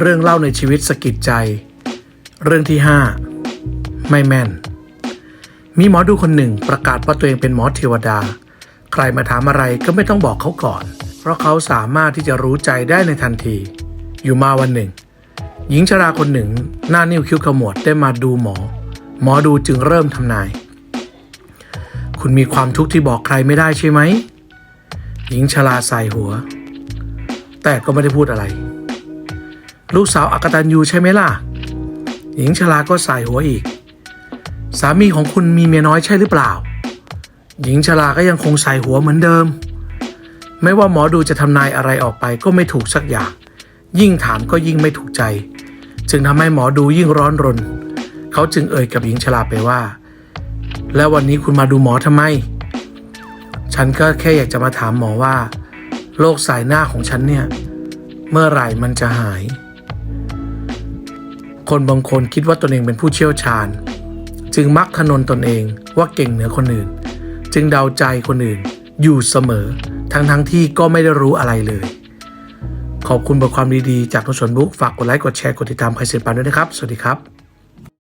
เรื่องเล่าในชีวิตสะกิดใจ เรื่องที่ 5 ไม่แม่น มีหมอดูคนหนึ่งประกาศว่าตัวเองเป็นหมอเทวดา ใครมาถามอะไรก็ไม่ต้องบอกเขาก่อน เพราะเขาสามารถที่จะรู้ใจได้ในทันที อยู่มาวันหนึ่ง หญิงชราคนหนึ่ง หน้านิ้วคิ้วขมวดได้มาดูหมอ หมอดูจึงเริ่มทำนาย คุณมีความทุกข์ที่บอกใครไม่ได้ใช่ไหม หญิงชราใส่หัว แต่ก็ไม่ได้พูดอะไร ลูกสาวอักตันยูใช่ไหมล่ะ หญิงชราก็ใส่หัวอีก สามีของคุณมีเมียน้อยใช่หรือเปล่า หญิงชราก็ยังคงใส่หัวเหมือนเดิม ไม่ว่าหมอดูจะทำนายอะไรออกไปก็ไม่ถูกสักอย่าง ยิ่งถามก็ยิ่งไม่ถูกใจ จึงทำให้หมอดูยิ่งร้อนรน เขาจึงเอ่ยกับหญิงชราไปว่า แล้ววันนี้คุณมาดูหมอทำไม ฉันก็แค่อยากจะมาถามหมอว่าโรคสายหน้าของฉันเนี่ย เมื่อไหร่มันจะหาย คนบางคนคิดว่าตนเองเป็นผู้เชี่ยวชาญ จึงมักทนนตนเองว่าเก่งเหนือคนอื่น จึงเดาใจคนอื่นอยู่เสมอ ทั้งทั้งที่ก็ไม่ได้รู้อะไรเลย ขอบคุณบทความดีๆ จากนุชนบุ๊กฝากกดไลค์กดแชร์กดติดตามใครเสียปันด้วยนะครับ สวัสดีครับ